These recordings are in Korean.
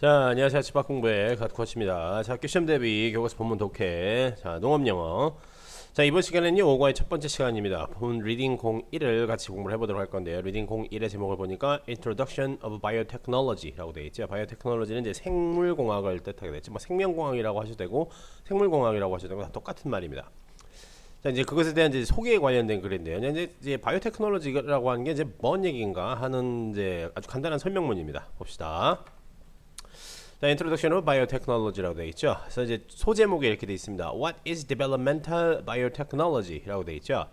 자, 안녕하세요. 집밥 공부의 갓코치입니다. 자, 학교 시험 대비 교과서 본문 독해. 자, 농업 영어. 자, 이번 시간에는요, 5과의 첫 번째 시간입니다. 본 리딩 01을 같이 공부를 해보도록 할 건데요. 리딩 01의 제목을 보니까 Introduction of Biotechnology라고 되어 있죠. 바이오테크놀로지는 이제 생물공학을 뜻하게 되죠. 뭐 생명공학이라고 하셔도 되고, 생물공학이라고 하셔도 되고, 다 똑같은 말입니다. 자 이제 그것에 대한 이제 소개에 관련된 글인데요. 이제 이제 바이오테크놀로지라고 하는 게 이제 뭔 얘기인가 하는 이제 아주 간단한 설명문입니다. 봅시다. 자, Introduction of Biotechnology라고 되어 있죠. 그래서 이제 소제목에 이렇게 되어 있습니다. What is developmental biotechnology?라고 되어 있죠.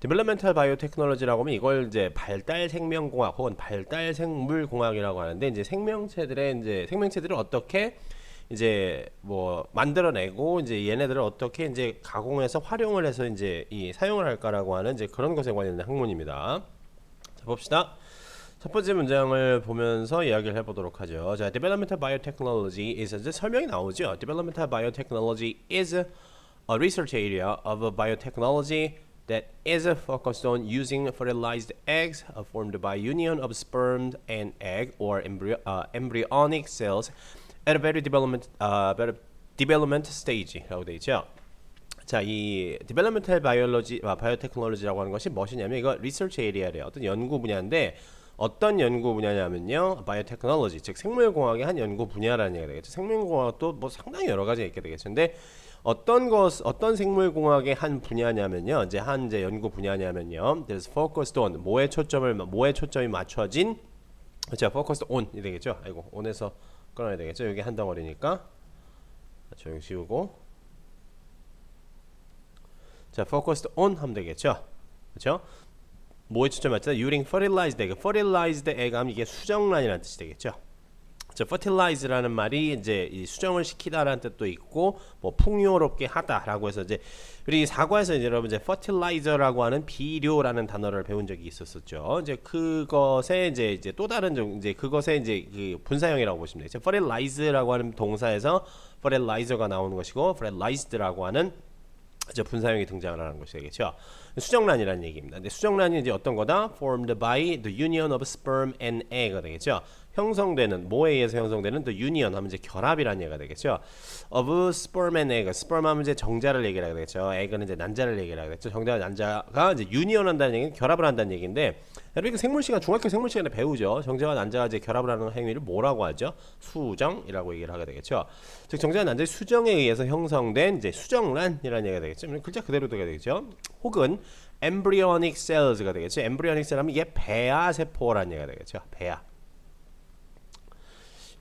developmental biotechnology라고 하면 이걸 이제 발달 생명공학 혹은 발달 생물공학이라고 하는데 이제 생명체들의 이제 생명체들을 어떻게 이제 뭐 만들어내고 이제 얘네들을 어떻게 이제 가공해서 활용을 해서 이제 이 사용을 할까라고 하는 이제 그런 것에 관련된 학문입니다. 자 봅시다. 첫 번째 문장을 보면서 이야기를 해보도록 하죠. 자, developmental biotechnology is 이제 설명이 나오죠. developmental biotechnology is a research area of biotechnology that is focused on using fertilized eggs uh, formed by union of sperm and egg or embryo, uh, embryonic cells at a very development uh, very development stage라고 돼 있죠. 자, 이 developmental biology, 아, biotechnology라고 하는 것이 무엇이냐면 이거 research area래요. 어떤 연구 분야인데 어떤 연구 분야냐면요, biotechnology, 즉 생물공학의 한 연구 분야라는 얘기가 되겠죠. 생물공학도 뭐 상당히 여러 가지가 있게 되겠죠. 근데 어떤 것, 어떤 생물공학의 한 분야냐면요, 이제 한 이제 연구 분야냐면요, there's focused on 뭐에 초점을 뭐에 초점이 맞춰진, 자, focused on이 되겠죠. 아이고, on에서 끊어야 되겠죠. 여기 한 덩어리니까 조용 씌우고, 자, focused on 하면 되겠죠. 그렇죠? 뭐에 초점 맞죠? using fertilized egg. fertilized egg 하면 이게 수정란이라는 뜻이 되겠죠. 자, fertilize라는 말이 이제 이 수정을 시키다라는 뜻도 있고 뭐 풍요롭게 하다라고 해서 이제 우리 사과에서 이제 여러분 이제 fertilizer라고 하는 비료라는 단어를 배운 적이 있었었죠. 이제 그것에 이제 이제 또 다른 종 이제 그것에 이제 그 분사형이라고 보시면 되죠. fertilize라고 하는 동사에서 fertilizer가 나오는 것이고 fertilized라고 하는 이제 분사형이 등장을 하는 것이 되겠죠. 수정란이라는 얘기입니다. 근데 수정란이 이제 어떤 거다? formed by the union of sperm and egg가 되겠죠. 형성되는 뭐에 의해서 형성되는 the union 하면 이제 결합이라는 얘기가 되겠죠. of sperm and egg. sperm 하면 이제 정자를 얘기를 하게 되겠죠. egg는 이제 난자를 얘기를 하게 되겠죠. 정자와 난자가 이제 union 한다는 얘기는 결합을 한다는 얘기인데 여러분 생물 시간 중학교 생물 시간에 배우죠. 정자와 난자가 이제 결합을 하는 행위를 뭐라고 하죠? 수정이라고 얘기를 하게 되겠죠. 즉 정자와 난자의 수정에 의해서 형성된 이제 수정란이라는 얘기가 되겠죠. 글자 그대로 되게 되겠죠. 혹은 embryonic cells가 되겠죠. embryonic cell 하면 이게 배아 세포라는 얘기가 되겠죠. 배아.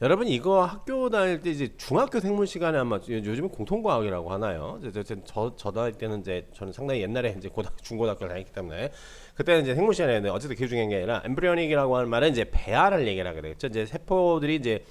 여러분 이거 학교 다닐 때 이제 중학교 생물 시간에 아마 요즘은 공통과학이라고 하나요? 저, 저, 저, 저 다닐 때는 이제 저는 상당히 옛날에 이제 고등 중고등학교를 다녔기 때문에 그때는 이제 생물 시간에 어쨌든 그게 중요한 게 아니라 엠브리오닉이라고 하는 말은 이제 배아를 얘기를 하게 되겠죠. 이제 세포들이 이제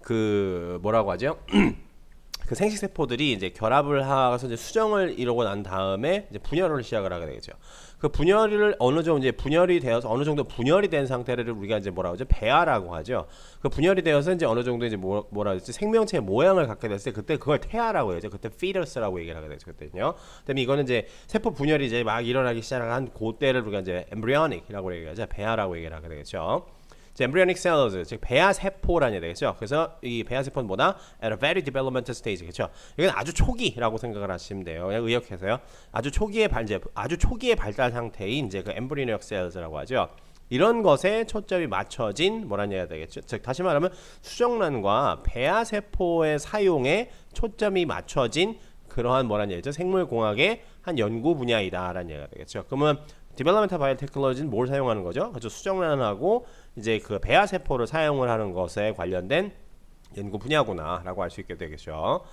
그 뭐라고 하죠? 그 생식 세포들이 이제 결합을 하서 이제 수정을 이루고 난 다음에 이제 분열을 시작을 하게 되겠죠. 그 분열을 어느 정도 이제 분열이 되어서 어느 정도 분열이 된 상태를 우리가 이제 뭐라고 하죠? 배아라고 하죠. 그 분열이 되어서 이제 어느 정도 이제 뭐, 뭐라 그러지? 생명체의 모양을 갖게 됐을 때 그때 그걸 태아라고 해야죠. 그때 fetus라고 얘기를 하게 되죠. 그때는요. 그다음에 이거는 이제 세포 분열이 이제 막 일어나기 시작한 그때를 우리가 이제 embryonic이라고 얘기하죠. 배아라고 얘기를 하게 되겠죠. Embryonic cells 즉 배아 세포라는 되겠죠. 그래서 이 배아 세포는 뭐다? at a very developmental stage 그렇죠. 이건 아주 초기라고 생각을 하시면 돼요. 그냥 의역해서요. 아주 초기의 발 이제 아주 초기의 발달 상태인 이제 그 embryonic cells라고 하죠. 이런 것에 초점이 맞춰진 뭐라는 얘기가 되겠죠. 즉 다시 말하면 수정란과 배아 세포의 사용에 초점이 맞춰진 그러한 뭐라는 얘기죠. 생물공학의 한 연구 분야이다라는 얘기가 되겠죠. 그러면 디벨로멘탈 바이오테크놀로지는 뭘 사용하는 거죠? 그렇죠. 수정란하고 이제 그 배아 세포를 사용을 하는 것에 관련된 연구 분야구나라고 할수 있게 되겠죠.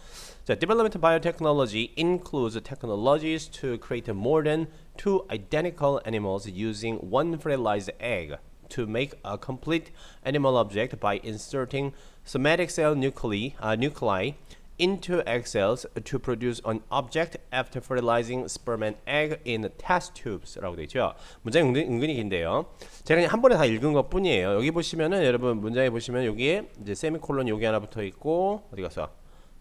자, development biotechnology includes technologies to create more than two identical animals using one fertilized egg to make a complete animal object by inserting somatic cell nuclei, uh, nuclei into egg cells to produce an object after fertilizing sperm and egg in test tubes라고 되어 있죠. 문장이 은근, 은근히 긴데요. 제가 그냥 한 번에 다 읽은 것 뿐이에요. 여기 보시면은 여러분 문장에 보시면 여기에 이제 세미콜론 여기 하나 붙어 있고 어디 갔어?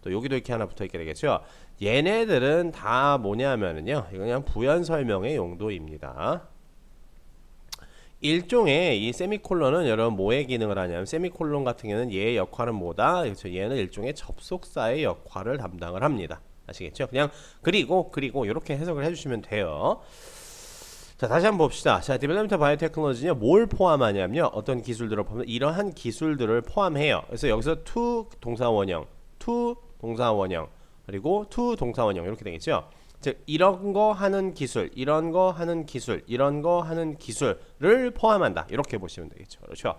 또 여기도 이렇게 하나 붙어 있게 되겠죠. 얘네들은 다 뭐냐면은요. 이거 그냥 부연 설명의 용도입니다. 일종의 이 세미콜론은 여러분 뭐의 기능을 하냐면 세미콜론 같은 경우는 얘의 역할은 뭐다? 그렇죠. 얘는 일종의 접속사의 역할을 담당을 합니다. 아시겠죠? 그냥 그리고 그리고 이렇게 해석을 해주시면 돼요. 자 다시 한번 봅시다. 자 디벨롭먼트 바이오테크놀로지는 뭘 포함하냐면요. 어떤 기술들을 포함 이러한 기술들을 포함해요. 그래서 여기서 to 동사 원형, to 동사 원형 그리고 to 동사 원형 이렇게 되겠죠. 즉 이런 거 하는 기술, 이런 거 하는 기술, 이런 거 하는 기술을 포함한다. 이렇게 보시면 되겠죠. 그렇죠.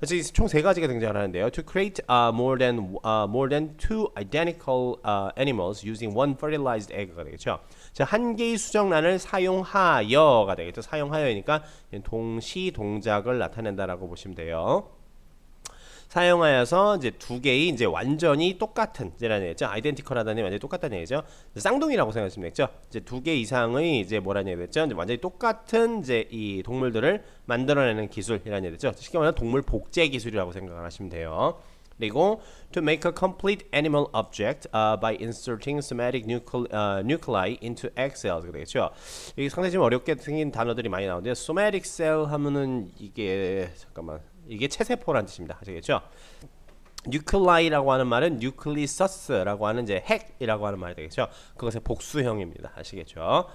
그래서 총 세 가지가 등장을 하는데요. To create uh, more than uh, more than two identical uh, animals using one fertilized egg가 되겠죠. 자, 한 개의 수정란을 사용하여가 되겠죠. 사용하여니까 동시 동작을 나타낸다라고 보시면 돼요. 사용하여서 이제 두 개의 이제 완전히 똑같은 이제라는 얘기죠. 아이덴티컬하다는 완전히 똑같다는 얘기죠. 쌍둥이라고 생각하시면 되겠죠. 이제 두 개 이상의 이제 뭐라는. 이제 완전히 똑같은 이제 이 동물들을 만들어내는 기술이라는 얘기죠. 쉽게 말하면 동물 복제 기술이라고 생각을 하시면 돼요. 그리고 to make a complete animal object uh, by inserting somatic nucle, uh, nuclei into egg cells 되겠죠. 이게 상당히 좀 어렵게 생긴 단어들이 많이 나오는데 somatic cell 하면은 이게 잠깐만 이게 체세포라는 뜻입니다. 아시겠죠? 뉴클라이라고 하는 말은 뉴클리서스라고 하는 이제 핵이라고 하는 말이 되겠죠. 그것의 복수형입니다. 아시겠죠?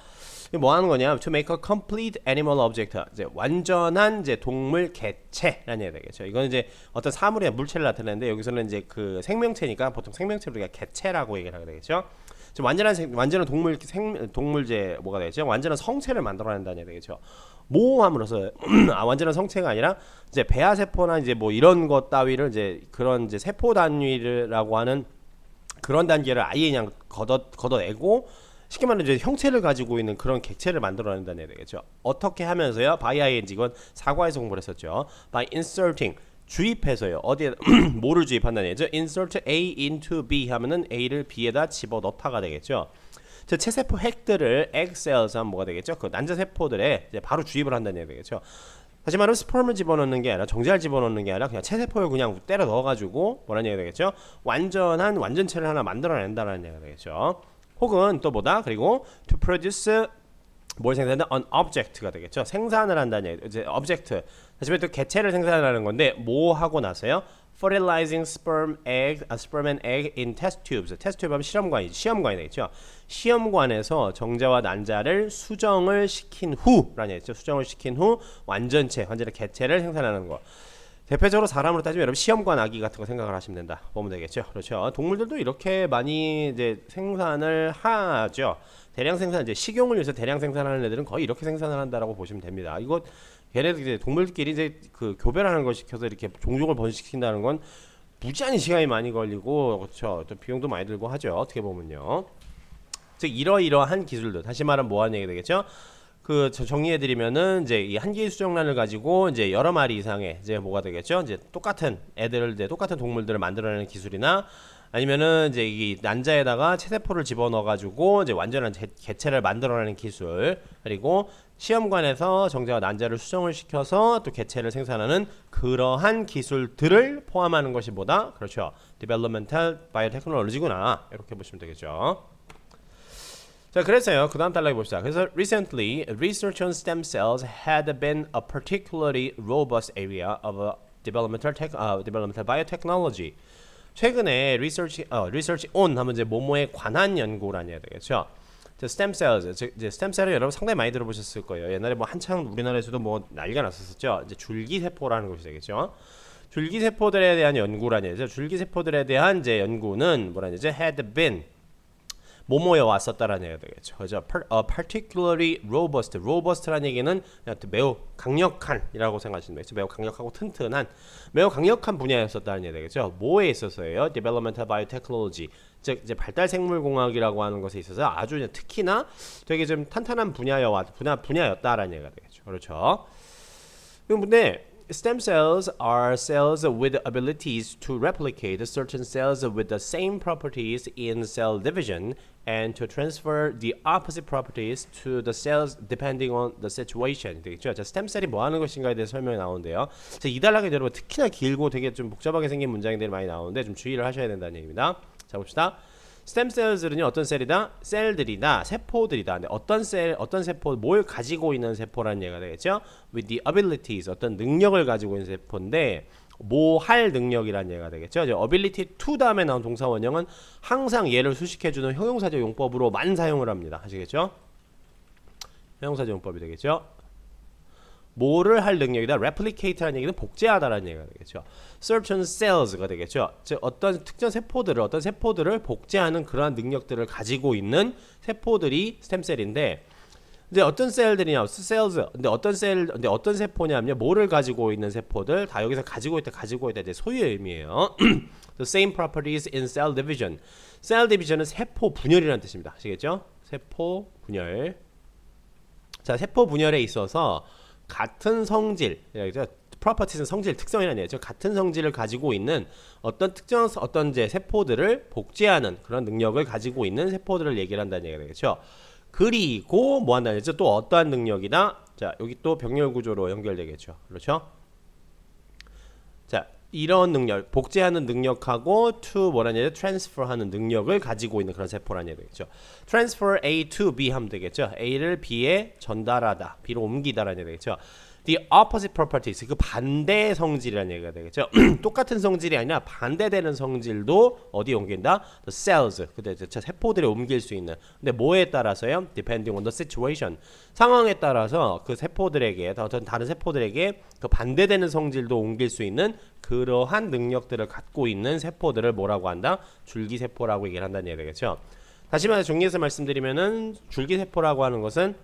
뭐 하는 거냐? To make a complete animal object. 이제 완전한 이제 동물 개체라는 얘기 되겠죠. 이건 이제 어떤 사물이나 물체를 나타내는데 여기서는 이제 그 생명체니까 보통 생명체를 우리가 개체라고 얘기를 하게 되겠죠. 완전한 생, 완전한 동물 생 동물제 뭐가 되겠죠? 완전한 성체를 만들어낸다는 얘기 되겠죠. 모함으로써 아 완전한 성체가 아니라 이제 배아 세포나 이제 뭐 이런 것 따위를 이제 그런 이제 세포 단위라고 하는 그런 단계를 아예 그냥 걷어 걷어내고 쉽게 말하면 이제 형체를 가지고 있는 그런 객체를 만들어낸다는 얘기 되겠죠. 어떻게 하면서요? by ing 이건 사과에서 공부를 했었죠. by inserting 주입해서요. 어디에 뭐를 주입한다는 얘기죠? insert A into B 하면은 A를 B에다 집어 넣다가 되겠죠. 저 체세포 핵들을 하면 뭐가 되겠죠? 그 난자 세포들에 이제 바로 주입을 한다는 얘기 되겠죠. 다시 말하면 스퍼음을 집어넣는 게 아니라 정제를 집어넣는 게 아니라 그냥 체세포를 그냥 때려 넣어가지고 뭐라는 얘기가 되겠죠? 완전한 완전체를 하나 만들어낸다는 얘기가 되겠죠. 혹은 또 뭐다? 그리고 to produce 뭘 생산한다? an object가 되겠죠. 생산을 한다는 얘기. 이제 object. 다시 또 개체를 생산하는 건데 뭐 하고 나서요? fertilizing sperm egg, uh, sperm and egg in test tubes. test tube 하면 실험관이지. 시험관이 되겠죠. 시험관에서 정자와 난자를 수정을 시킨 후라는 얘기죠. 수정을 시킨 후 완전체, 완전히 개체를 생산하는 거. 대표적으로 사람으로 따지면 여러분 시험관 아기 같은 거 생각을 하시면 된다. 보면 되겠죠. 그렇죠. 동물들도 이렇게 많이 이제 생산을 하죠. 대량 생산 이제 식용을 위해서 대량 생산하는 애들은 거의 이렇게 생산을 한다라고 보시면 됩니다. 이거 걔네들 이제 동물끼리 이제 그 교배라는 걸 시켜서 이렇게 종족을 번식시킨다는 건 무지한히 시간이 많이 걸리고 그렇죠. 또 비용도 많이 들고 하죠. 어떻게 보면요. 즉 이러이러한 기술들 다시 말하면 뭐 하는 얘기 되겠죠? 그 정리해 드리면은 이제 이한 개의 수정란을 가지고 이제 여러 마리 이상의 이제 뭐가 되겠죠? 이제 똑같은 애들을 이제 똑같은 동물들을 만들어내는 기술이나 아니면은 이제 이 난자에다가 체세포를 집어넣어 가지고 이제 완전한 개, 개체를 만들어내는 기술 그리고 시험관에서 정자와 난자를 수정을 시켜서 또 개체를 생산하는 그러한 기술들을 포함하는 것이 뭐다? 그렇죠. developmental biotechnology구나 이렇게 보시면 되겠죠. 자, 그래서요. 그 다음 단락에 봅시다. 그래서 recently research on stem cells had been a particularly robust area of uh, developmental tech, uh, developmental biotechnology. 최근에 research 어, research on 하면 이제 뭐뭐에 관한 연구라는 얘기 되겠죠. 저 stem cells, 즉 이제 stem cell을 여러분 상당히 많이 들어보셨을 거예요. 옛날에 뭐 한창 우리나라에서도 뭐 난리가 났었었죠. 이제 줄기 세포라는 것이 되겠죠. 줄기 세포들에 대한 연구라는 얘기죠. 줄기 세포들에 대한 이제 연구는 뭐라는 얘기죠? had been 뭐뭐에 왔었다라는 얘기가 되겠죠. 그죠? uh, particularly robust. robust라는 얘기는 매우 강력한이라고 생각하시면 되겠죠. 매우 강력하고 튼튼한, 매우 강력한 분야였었다는 얘기 되겠죠. 뭐에 있어서예요? developmental biotechnology. 즉 이제 발달 생물 공학이라고 하는 것에 있어서 아주 특히나 되게 좀 탄탄한 분야여 분야 분야였다라는 얘기가 되겠죠. 그렇죠. 근데 stem cells are cells with abilities to replicate certain cells with the same properties in cell division and to transfer the opposite properties to the cells depending on the situation. 되겠죠? 자, 스템셀이 뭐 하는 것인가에 대해 설명이 나오는데요. 자, 이 단락에 여러분 특히나 길고 되게 좀 복잡하게 생긴 문장들이 많이 나오는데 좀 주의를 하셔야 된다는 얘기입니다. 자, 봅시다. 스템 셀들은요 어떤 셀이다? 셀들이다, 세포들이다. 근데 어떤 셀, 어떤 세포, 뭘 가지고 있는 세포라는 얘기가 되겠죠? With the abilities, 어떤 능력을 가지고 있는 세포인데 뭐 할 능력이라는 얘기가 되겠죠. 이제 ability to 다음에 나온 동사 원형은 항상 얘를 수식해주는 형용사적 용법으로 만 사용을 합니다. 아시겠죠? 형용사적 용법이 되겠죠. 뭐를 할 능력이다. replicate라는 얘기는 복제하다라는 얘기가 되겠죠. certain cells가 되겠죠. 즉 어떤 특정 세포들을 어떤 세포들을 복제하는 그러한 능력들을 가지고 있는 세포들이 스템셀인데 이제 어떤 셀들이냐, cells. 근데 어떤 셀, 근데 어떤 세포냐면요, 뭐를 가지고 있는 세포들 다 여기서 가지고 있다, 가지고 있다 이제 소유의 의미예요. The same properties in cell division. cell division은 세포 분열이라는 뜻입니다. 아시겠죠? 세포 분열. 자, 세포 분열에 있어서 같은 성질, properties는 성질, 특성이라는 얘기죠. 같은 성질을 가지고 있는 어떤 특정 어떤 이제 세포들을 복제하는 그런 능력을 가지고 있는 세포들을 얘기를 한다는 얘기가 되겠죠. 그리고 뭐 한다는 얘기죠? 또 어떠한 능력이다? 자, 여기 또 병렬 구조로 연결되겠죠. 그렇죠? 자, 이런 능력, 복제하는 능력하고 to 뭐라는 얘기죠? transfer하는 능력을 가지고 있는 그런 세포라는 얘기 되겠죠. transfer A to B 하면 되겠죠. A를 B에 전달하다, B로 옮기다라는 얘기 되겠죠. The opposite properties, 그 반대 성질이라는 얘기가 되겠죠. 똑같은 성질이 아니라 반대되는 성질도 어디에 옮긴다? The cells, 그때 저 세포들에 옮길 수 있는. 근데 뭐에 따라서요? Depending on the situation. 상황에 따라서 그 세포들에게, 어떤 다른 세포들에게 그 반대되는 성질도 옮길 수 있는 그러한 능력들을 갖고 있는 세포들을 뭐라고 한다? 줄기세포라고 얘기를 한다는 얘기 되겠죠. 다시 말해 정리해서 말씀드리면은 줄기세포라고 하는 것은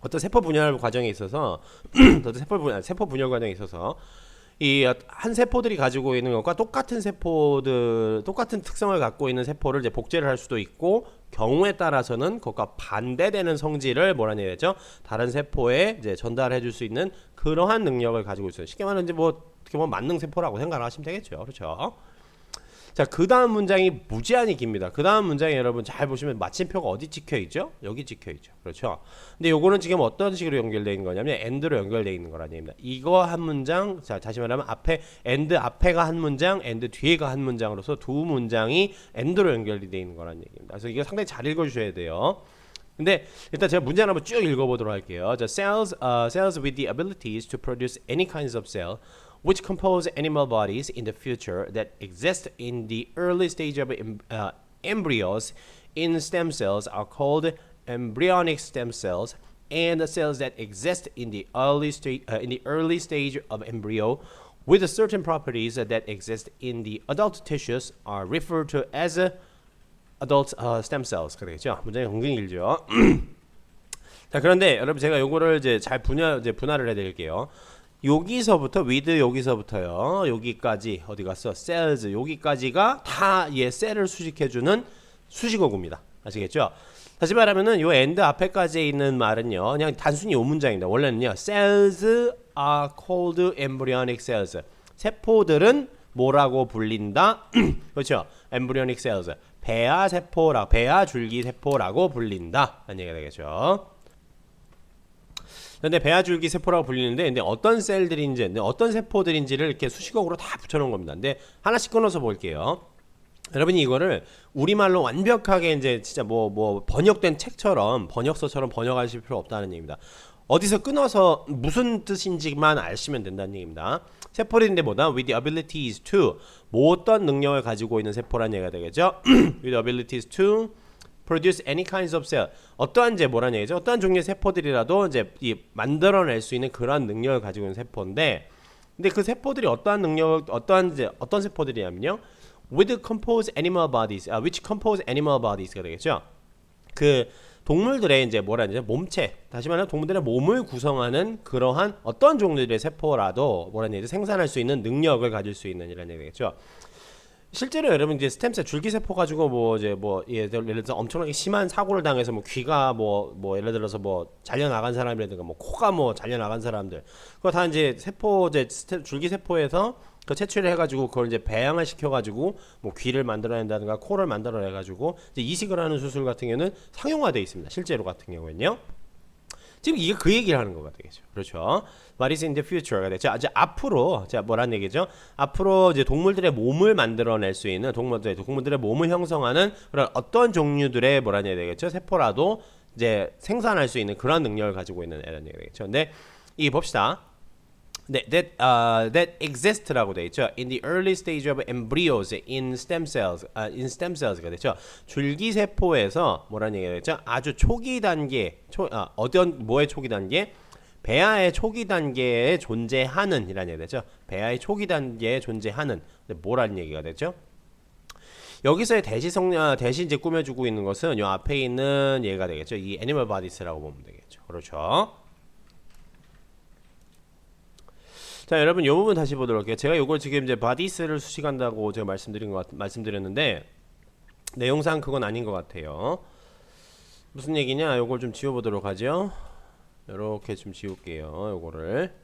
어떤 세포 분열 과정에 있어서 어떤 세포 분열 세포 분열 과정에 있어서 이 한 세포들이 가지고 있는 것과 똑같은 세포들 똑같은 특성을 갖고 있는 세포를 이제 복제를 할 수도 있고 경우에 따라서는 그것과 반대되는 성질을 뭐라는 얘기죠? 다른 세포에 이제 전달해 줄 수 있는 그러한 능력을 가지고 있어요. 쉽게 말하면 이제 뭐 어떻게 보면 만능 세포라고 생각을 하시면 되겠죠. 그렇죠? 자, 그 다음 문장이 무지한히 깁니다. 그 다음 문장에 여러분 잘 보시면 마침표가 어디 찍혀 있죠? 여기 찍혀 있죠. 그렇죠? 근데 요거는 지금 어떤 식으로 연결되어 있는 거냐면 end로 연결되어 있는 거라는 얘기입니다. 이거 한 문장, 자, 다시 말하면 앞에 end 앞에가 한 문장, end 뒤에가 한 문장으로서 두 문장이 end로 연결이 되어 있는 거라는 얘기입니다. 그래서 이거 상당히 잘 읽어 주셔야 돼요. 근데 일단 제가 문제 한번 쭉 읽어보도록 할게요. 자, cells, uh, cells with the abilities to produce any kinds of cell which compose animal bodies in the future that exist in the early stage of em- uh, embryos in stem cells are called embryonic stem cells and the cells that exist in the early stage uh, in the early stage of embryo with certain properties that exist in the adult tissues are referred to as uh, adult uh, stem cells 그러겠죠. 문장이 굉장히 길죠. 자 그런데 여러분 제가 요거를 이제 잘 분야 이제 분할을 해드릴게요. 여기서부터 with 여기서부터요 여기까지 어디 갔어? cells 여기까지가 다얘 셀을 수식해주는 수식어구입니다. 아시겠죠? 다시 말하면은 요 end 앞에까지 있는 말은요 그냥 단순히 요 문장입니다. 원래는요 cells are called embryonic cells 세포들은 뭐라고 불린다? 그렇죠? embryonic cells 배아 세포라 배아 줄기 세포라고 불린다. 라는 얘기가 되겠죠. 근데 배아줄기 세포라고 불리는데 근데 어떤 셀들인지 어떤 세포들인지를 이렇게 수식어로 다 붙여놓은 겁니다. 근데 하나씩 끊어서 볼게요. 여러분이 이거를 우리말로 완벽하게 이제 진짜 뭐 뭐 번역된 책처럼 번역서처럼 번역하실 필요 없다는 얘기입니다. 어디서 끊어서 무슨 뜻인지만 아시면 된다는 얘기입니다. 세포인데 뭐다? With the abilities to 뭐 어떤 능력을 가지고 있는 세포란 얘기가 되겠죠? With abilities to produce any kinds of cell. 어떠한 이제 뭐란 얘기죠? 어떠한 종류의 세포들이라도 이제 이 만들어낼 수 있는 그러한 능력을 가지고 있는 세포인데, 근데 그 세포들이 어떠한 능력, 어떠한 이제 어떤 세포들이냐면요, with compose animal bodies, 아, which compose animal bodies가 되겠죠? 그 동물들의 이제 뭐라 하죠? 몸체. 다시 말하면 동물들의 몸을 구성하는 그러한 어떤 종류의 세포라도 뭐라 얘기죠? 생산할 수 있는 능력을 가질 수 있는 이라는 얘기겠죠. 실제로 여러분 이제 스템셀 줄기세포 가지고 뭐 이제 뭐 예를 들어서 엄청나게 심한 사고를 당해서 뭐 귀가 뭐뭐 예를 들어서 뭐 잘려 나간 사람이라든가 뭐 코가 뭐 잘려 나간 사람들 그거 다 이제 세포 이제 줄기세포에서 그 채취를 해가지고 그걸 이제 배양을 시켜가지고 뭐 귀를 만들어낸다든가 코를 만들어내가지고 이제 이식을 하는 수술 같은 경우는 상용화돼 있습니다. 실제로 같은 경우에는요. 지금 이게 그 얘기를 하는 거가 되겠죠. 그렇죠. What is in the future가 되죠. 이제 앞으로 자 뭐란 얘기죠? 앞으로 이제 동물들의 몸을 만들어낼 수 있는 동물들 동물들의 몸을 형성하는 그런 어떤 종류들의 얘기 되겠죠? 세포라도 이제 생산할 수 있는 그런 능력을 가지고 있는 애라는 얘기 되겠죠. 근데 이 봅시다. 네, that uh, that exist라고 돼 있죠. In the early stage of embryos in stem cells, 아, in stem cells가 되죠. 줄기 세포에서 뭐라는 얘기가 되죠? 아주 초기 단계, 초, 아, 어떤 뭐의 초기 단계? 배아의 초기 단계에 존재하는 이라는 얘기가 되죠. 배아의 초기 단계에 존재하는 뭐라는 얘기가 되죠? 여기서의 대시 성 아, 대신 이제 꾸며주고 있는 것은 요 앞에 있는 얘가 되겠죠. 이 애니멀 바디스라고 보면 되겠죠. 그렇죠. 자 여러분 이 부분 다시 보도록 할게요. 제가 요걸 지금 이제 바디스를 수식한다고 제가 말씀드린 것 같, 말씀드렸는데 내용상 그건 아닌 것 같아요. 무슨 얘기냐? 요걸 좀 지워보도록 하죠. 이렇게 좀 지울게요. 요거를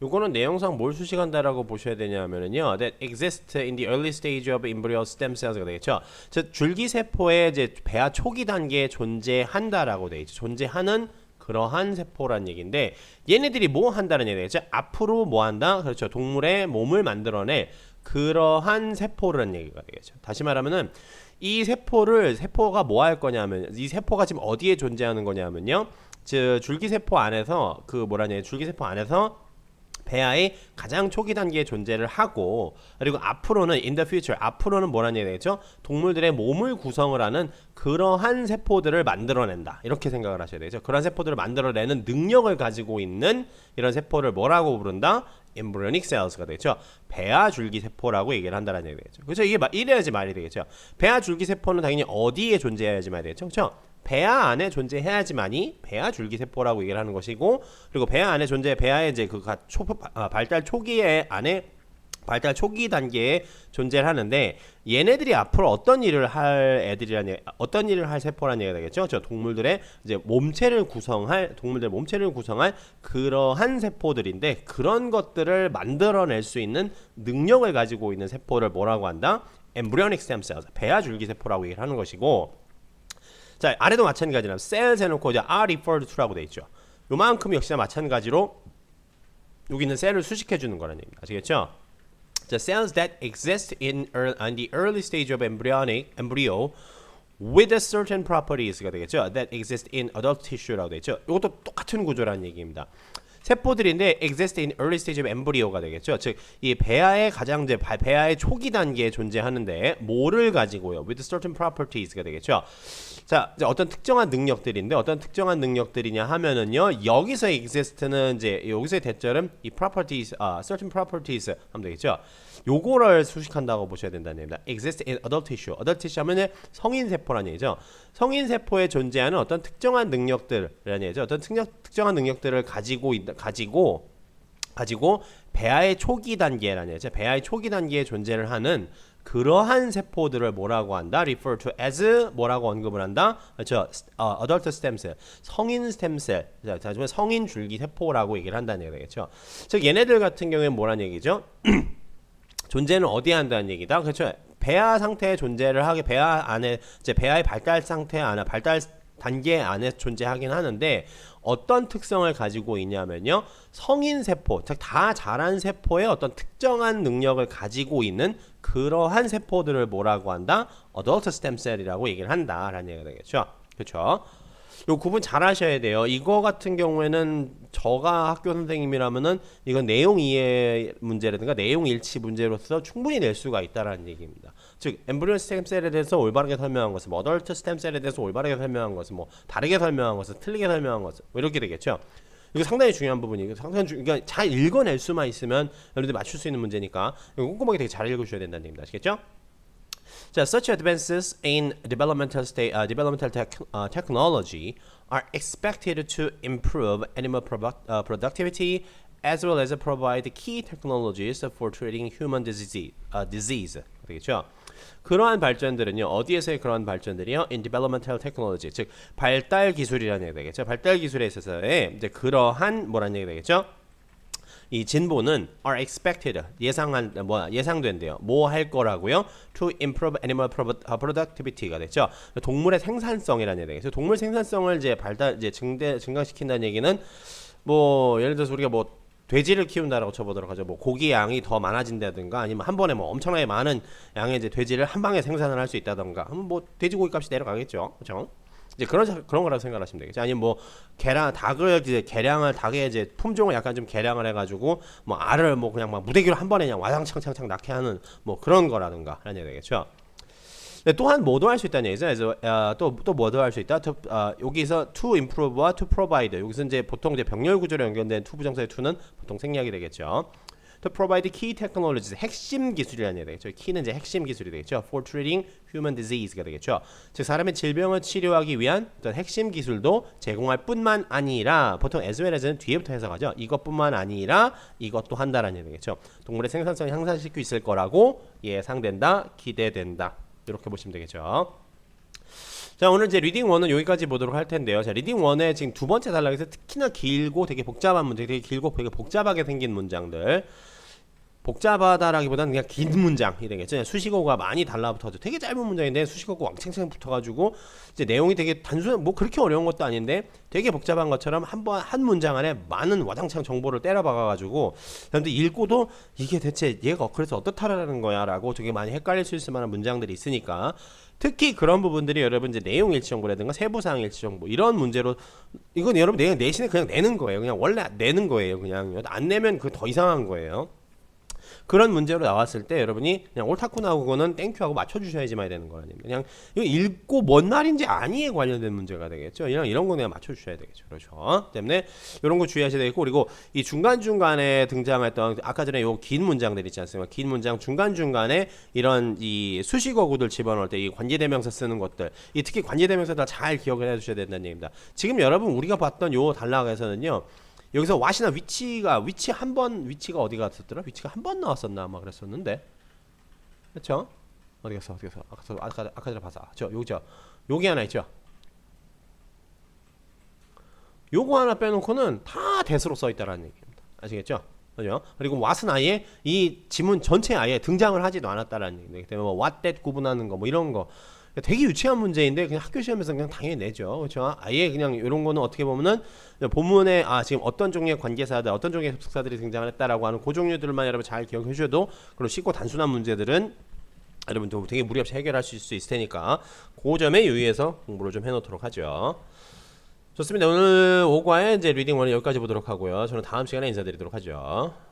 요거는 내용상 뭘 수식한다라고 보셔야 되냐면은요. That exist in the early stage of embryo stem cells가 되겠죠. 즉 줄기 세포의 이제 배아 초기 단계에 존재한다라고 돼 있죠. 존재하는 그러한 세포란 얘기인데 얘네들이 뭐 한다는 얘기죠? 앞으로 뭐 한다? 그렇죠. 동물의 몸을 만들어낼 그러한 세포라는 얘기가 되겠죠. 다시 말하면은 이 세포를 세포가 뭐 할 거냐면 이 세포가 지금 어디에 존재하는 거냐면요. 즉 줄기 세포 안에서 그 뭐라냐 줄기 세포 안에서 배아의 가장 초기 단계에 존재를 하고 그리고 앞으로는 in the future 앞으로는 뭐라는 얘기 되겠죠? 동물들의 몸을 구성을 하는 그러한 세포들을 만들어낸다 이렇게 생각을 하셔야 되죠. 그런 세포들을 만들어내는 능력을 가지고 있는 이런 세포를 뭐라고 부른다? embryonic cells가 되겠죠. 배아 줄기 세포라고 얘기를 한다는 얘기 되겠죠. 그렇죠? 이게 마- 이래야지 말이 되겠죠. 배아 줄기 세포는 당연히 어디에 존재해야지 말이 되겠죠. 그렇죠? 배아 안에 존재해야지만이 배아 줄기 세포라고 얘기를 하는 것이고 그리고 배아 안에 존재 배아의 이제 그 가- 초, 아, 발달 초기에 안에 발달 초기 단계에 존재를 하는데 얘네들이 앞으로 어떤 일을 할 애들이라는 어떤 일을 할 세포라는 얘기가 되겠죠. 저 동물들의 이제 몸체를 구성할 동물들 몸체를 구성할 그러한 세포들인데 그런 것들을 만들어낼 수 있는 능력을 가지고 있는 세포를 뭐라고 한다? embryonic stem cells 배아 줄기 세포라고 얘기를 하는 것이고 자 아래도 마찬가지로 cells 해놓고 이제 are referred to라고 돼 있죠. 요만큼 역시나 마찬가지로 여기 있는 셀을 수식해 주는 거라는 얘기입니다. 아시겠죠? The cells that exist in, ear- in the early stage of embryonic embryo with a certain properties가 되겠죠. That exist in adult tissue라고 되죠. 이것도 똑같은 구조라는 얘기입니다. 세포들인데 exist in early stage of embryo가 되겠죠. 즉 이 배아의 가장 바- 배아의 초기 단계에 존재하는데 뭐를 가지고요? with certain properties가 되겠죠. 자, 이제 어떤 특정한 능력들인데 어떤 특정한 능력들이냐 하면은요. 여기서 exist는 이제 여기서의 대절은 이 properties, 아, certain properties 하면 되겠죠. 요거를 수식한다고 보셔야 된다는 얘기입니다. exist in adult tissue. adult tissue 하면은 성인 세포라는 얘기죠. 성인 세포에 존재하는 어떤 특정한 능력들이라는 얘기죠. 어떤 특정, 특정한 능력들을 가지고 있, 가지고 가지고 배아의 초기 단계라는 얘기죠. 배아의 초기 단계에 존재를 하는 그러한 세포들을 뭐라고 한다? refer to as 뭐라고 언급을 한다? 그렇죠. 어, adult stem cell. 성인 스템셀. 자, 성인 줄기 세포라고 얘기를 한다는 얘기가 되겠죠. 즉 얘네들 같은 경우에는 뭐란 얘기죠? 존재는 어디에 한다는 얘기다. 그렇죠. 배아 상태에 존재를 하게 배아 안에 이제 배아의 발달 상태 안에 발달 단계 안에 존재하긴 하는데 어떤 특성을 가지고 있냐면요. 성인 세포, 즉 다 자란 세포의 어떤 특정한 능력을 가지고 있는 그러한 세포들을 뭐라고 한다? adult stem cell이라고 얘기를 한다라는 얘기가 되겠죠. 그렇죠? 요 구분 잘 하셔야 돼요. 이거 같은 경우에는 저가 학교 선생님이라면은 이건 내용 이해 문제라든가 내용 일치 문제로서 충분히 낼 수가 있다라는 얘기입니다. 즉 엠브리온 스템셀에 대해서 올바르게 설명한 것은 뭐 어덜트 스템셀에 대해서 올바르게 설명한 것은 뭐 다르게 설명한 것은 틀리게 설명한 것은 뭐 이렇게 되겠죠. 이거 상당히 중요한 부분이고 상당히 중, 그러니까 잘 읽어낼 수만 있으면 여러분들 맞출 수 있는 문제니까 꼼꼼하게 되게 잘 읽으셔야 된다는 얘기입니다. 아시겠죠? 자, such advances in developmental state, uh, developmental tech, uh, technology are expected to improve animal product, uh, productivity as well as provide key technologies for treating human disease. Uh, disease. 되겠죠? 그러한 발전들은요 어디에서의 그러한 발전들이요 in developmental technology 즉 발달 기술이라는 얘기 되겠죠 발달 기술에 있어서의 이제 그러한 뭐라는 얘기 되겠죠 이 진보는 are expected 예상한 뭐 예상된대요. 뭐 할 거라고요? To improve animal pro- 아, productivity가 됐죠. 동물의 생산성이라는 얘기예요. 그래서 동물 생산성을 이제 발달 이제 증대 증강시킨다는 얘기는 뭐 예를 들어서 우리가 뭐 돼지를 키운다라고 쳐보도록 하죠. 뭐 고기 양이 더 많아진다든가 아니면 한 번에 뭐 엄청나게 많은 양의 이제 돼지를 한 방에 생산을 할 수 있다든가 하면 뭐 돼지고기 값이 내려가겠죠. 그렇죠? 이제 그런 자- 그런 거라고 생각하시면 되겠죠. 아니면 뭐 계량 닭을 이제 계량을 닭의 이제 품종을 약간 좀 계량을 해가지고 뭐 알을 뭐 그냥 막 무대기로 한 번에 그냥 와장창창창 낳게 하는 뭐 그런 거라든가 하는 얘기 되겠죠. 네, 또한 뭐도 할 수 있다는 얘기죠. 그래서 어, 또또 뭐도 할 수 있다. to, 어, 여기서 to improve와 to provide 여기서 이제 보통 이제 병렬 구조로 연결된 to 부정사의 to는 보통 생략이 되겠죠. To provide key technologies 핵심 기술이라는 얘기 되겠죠. key는 이제 핵심 기술이 되겠죠. for treating human disease가 되겠죠. 즉 사람의 질병을 치료하기 위한 어떤 핵심 기술도 제공할 뿐만 아니라 보통 as well as는 뒤에부터 해석하죠. 이것뿐만 아니라 이것도 한다라는 얘기 되겠죠. 동물의 생산성을 향상시킬 수 있을 거라고 예상된다, 기대된다. 이렇게 보시면 되겠죠. 자 오늘 이제 리딩 1은 여기까지 보도록 할 텐데요. 자 리딩 1의 지금 두 번째 단락에서 특히나 길고 되게 복잡한 문제, 되게 길고 되게 복잡하게 생긴 문장들. 복잡하다라기보다는 그냥 긴 문장이 되겠죠. 수식어가 많이 달라붙어도 되게 짧은 문장인데 수식어가 왕창창 붙어가지고 이제 내용이 되게 단순 뭐 그렇게 어려운 것도 아닌데 되게 복잡한 것처럼 한번 한 문장 안에 많은 와장창 정보를 때려박아가지고 사람들 읽고도 이게 대체 얘가 그래서 어떻다라는 거야라고 되게 많이 헷갈릴 수 있을 만한 문장들이 있으니까 특히 그런 부분들이 여러분 이제 내용 일치 정보라든가 세부 사항 일치 정보 이런 문제로 이건 여러분 내가 내신에 그냥 내는 거예요. 그냥 원래 내는 거예요. 그냥 안 내면 그 더 이상한 거예요. 그런 문제로 나왔을 때 여러분이 그냥 옳다구나 그거는 땡큐하고 맞춰주셔야지만 되는 거 아닙니까? 그냥 이거 읽고 뭔 말인지 아니에 관련된 문제가 되겠죠. 이런 이런 거 그냥 맞춰주셔야 되겠죠. 그렇죠. 때문에 이런 거 주의하셔야 되겠고 그리고 이 중간 중간에 등장했던 아까 전에 요 긴 문장들 있지 않습니까? 긴 문장 중간 중간에 이런 이 수식어구들 집어넣을 때 이 관계대명사 쓰는 것들, 이 특히 관계대명사들 잘 기억을 해주셔야 된다는 얘기입니다. 지금 여러분 우리가 봤던 요 단락에서는요. 여기서 왓이나 위치가 위치 한 번 위치가 어디 갔었더라? 위치가 한 번 나왔었나 아마 그랬었는데 그렇죠? 어디 갔어? 어디 갔어? 아까 저- 아까 아까 전에 봤어. 저 여기죠. 여기 하나 있죠. 요거 하나 빼놓고는 다 대수로 써 있다라는 얘기입니다. 아시겠죠? 그죠? 그리고 왓은 아예 이 지문 전체 아예 등장을 하지도 않았다라는 얘기이기 때문에 뭐 that 구분하는 거 뭐 이런 거 되게 유치한 문제인데 그냥 학교 시험에서 그냥 당연히 내죠. 그렇죠? 아예 그냥 이런 거는 어떻게 보면은 본문에 아 지금 어떤 종류의 관계사들, 어떤 종류의 접속사들이 등장을 했다라고 하는 그 종류들만 여러분 잘 기억해 주셔도 그리고 쉽고 단순한 문제들은 여러분 좀 되게 무리 없이 해결하실 수 있을 테니까 그 점에 유의해서 공부를 좀 해놓도록 하죠. 좋습니다. 오늘 5과의 이제 리딩 1은 여기까지 보도록 하고요. 저는 다음 시간에 인사드리도록 하죠.